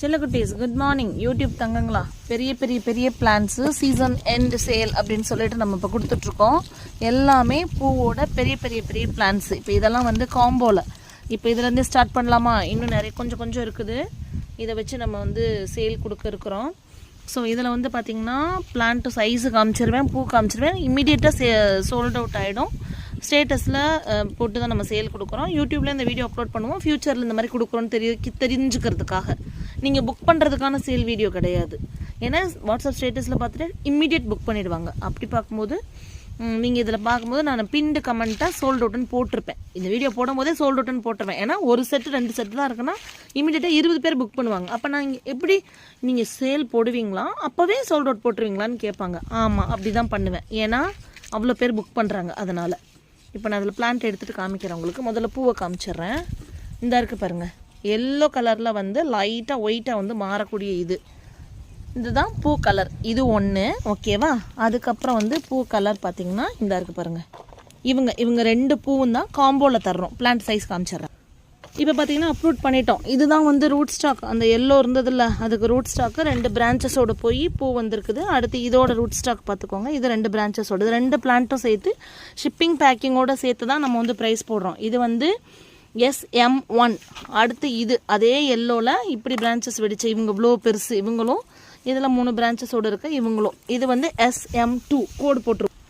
செல்லக்குட்டீஸ் good morning YouTube தங்கங்களா? பெரிய பெரிய பெரிய பிளான்ஸு சீசன் எண்ட் சேல் அப்படின்னு சொல்லிட்டு நம்ம இப்போ கொடுத்துட்ருக்கோம். எல்லாமே பூவோட பெரிய பெரிய பெரிய பிளான்ஸ் இப்போ இதெல்லாம் வந்து காம்போவில் இப்போ இதுலேருந்து ஸ்டார்ட் பண்ணலாமா? இன்னும் நிறைய கொஞ்சம் கொஞ்சம் இருக்குது. இதை வச்சு நம்ம வந்து சேல் கொடுக்க இருக்கிறோம். ஸோ இதில் வந்து பார்த்திங்கன்னா பிளான்ட் சைஸு காமிச்சிருவேன் பூ காமிச்சிருவேன். இம்மிடியேட்டாக சே சோல்ட் அவுட் ஆகிடும் ஸ்டேட்டஸில் போட்டு தான் நம்ம சேல் கொடுக்குறோம். யூடியூப்பில் இந்த வீடியோ அப்லோட் பண்ணுவோம். ஃப்யூச்சரில் இந்த மாதிரி கொடுக்குறோன்னு தெரிய தெரிஞ்சுக்கிறதுக்காக. நீங்கள் புக் பண்ணுறதுக்கான சேல் வீடியோ கிடையாது. ஏன்னா வாட்ஸ்அப் ஸ்டேட்டஸில் பார்த்துட்டு இம்மிடியேட் புக் பண்ணிடுவாங்க. அப்படி பார்க்கும்போது நீங்கள் இதில் பார்க்கும்போது நான் பின்டு கமெண்ட்டாக சோல்ட் அவுட்னு போட்டிருப்பேன். இந்த வீடியோ போடும்போதே சோல்ட் அவுட்னு போட்டிருப்பேன் ஏன்னா ஒரு செட்டு ரெண்டு செட்டு தான் இருக்குன்னா இமீடியட்டாக இருபது பேர் புக் பண்ணுவாங்க. அப்போ நான் எப்படி நீங்கள் சேல் போடுவீங்களா? அப்போவே சோல்ட் அவுட் போட்டுருவீங்களான்னு கேட்பாங்க. ஆமாம் அப்படி தான் பண்ணுவேன். ஏன்னா அவ்வளோ பேர் புக் பண்ணுறாங்க அதனால். இப்போ நான் அதில் பிளான்ட் எடுத்துகிட்டு காமிக்கிறேன் உங்களுக்கு. முதல்ல பூவை காமிச்சிடுறேன். இந்த இருக்குது பாருங்கள் எல்லோ கலரில் வந்து லைட்டாக ஒயிட்டாக வந்து மாறக்கூடிய இது. இதுதான் பூ கலர் இது ஒன்று ஓகேவா அதுக்கப்புறம் வந்து பூ கலர் பார்த்திங்கன்னா இந்த இருக்குது பாருங்கள் இவங்க இவங்க ரெண்டு பூவும் தான் காம்போவில் தர்றோம். பிளான்ட் சைஸ் காமிச்சிட்றேன். இப்போ பார்த்தீங்கன்னா அப்லோட் பண்ணிட்டோம். இதுதான் வந்து ரூட் ஸ்டாக் அந்த எல்லோ இருந்ததில்ல அதுக்கு ரூட் ஸ்டாக்கு ரெண்டு பிரான்ச்சஸோடு போய் பூ வந்திருக்குது. அடுத்து இதோட ரூட் ஸ்டாக் பார்த்துக்கோங்க இது ரெண்டு பிரான்ச்சஸோடு இது ரெண்டு பிளான்ட்டும் சேர்த்து ஷிப்பிங் பேக்கிங்கோடு சேர்த்து தான் நம்ம வந்து ப்ரைஸ் போடுறோம். இது வந்து எஸ்எம் ஒன் அடுத்து இது அதே எல்லோவில் இப்படி பிரான்ச்சஸ் வெடிச்சு இவங்க இவ்வளோ பெருசு இவங்களும் இதில் மூணு பிரான்ச்சஸோடு இருக்க இவங்களும். இது வந்து எஸ்எம் டூ கோடு போட்டிருக்கும்.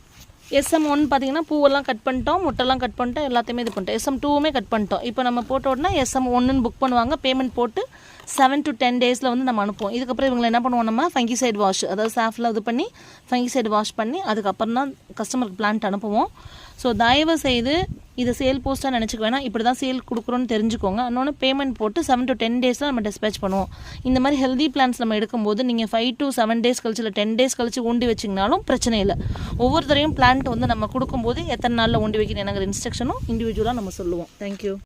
எஸ்எம் ஒன் பார்த்தீங்கன்னா பூவெல்லாம் கட் பண்ணிட்டோம் முட்டைலாம் கட் பண்ணிட்டோம் எல்லாத்தையுமே இது பண்ணிட்டோம். எஸ்எம் டூவுமே கட் பண்ணிட்டோம். இப்போ நம்ம போட்ட உடனே எஸ்எம் ஒன்றுன்னு புக் பண்ணுவாங்க பேமெண்ட் போட்டு செவன் டு டென் டேஸில் வந்து நம்ம அனுப்புவோம். இதுக்கப்புறம் இவங்களை என்ன பண்ணுவோம் நம்ம? ஃபங்கி சைடு வாஷ் அதாவது சாஃபில் இது பண்ணி ஃபங்கி சைடு வாஷ் பண்ணி அதுக்கப்புறம் தான் கஸ்டமருக்கு பிளான்ட் அனுப்புவோம். ஸோ தயவு செய்து இதை சேல் போஸ்ட்டாக நினச்சிக்க வேணாம். இப்படி தான் சேல் கொடுக்குறோன்னு தெரிஞ்சுக்கோங்க. இன்னொன்று பேமெண்ட் போட்டு செவன் டு டென் டேஸில் நம்ம டிஸ்பேச் பண்ணுவோம். இந்த மாதிரி ஹெல்தி பிளான்ஸ் நம்ம எடுக்கும்போது நீங்கள் ஃபைவ் டு செவன் டேஸ் கழிச்சு இல்லை டென் டேஸ் கழிச்சு ஊண்டி வச்சிங்கனாலும் பிரச்சனை இல்லை. ஒவ்வொரு தடையும் பிளான்ட் வந்து நம்ம கொடுக்கும்போது எத்தனை நாளில் ஊண்டி வைக்கணும் எனக்கு இன்ஸ்ட்ரக்ஷனும் இண்டிவிஜுவலாக நம்ம சொல்லுவோம். தேங்க்யூ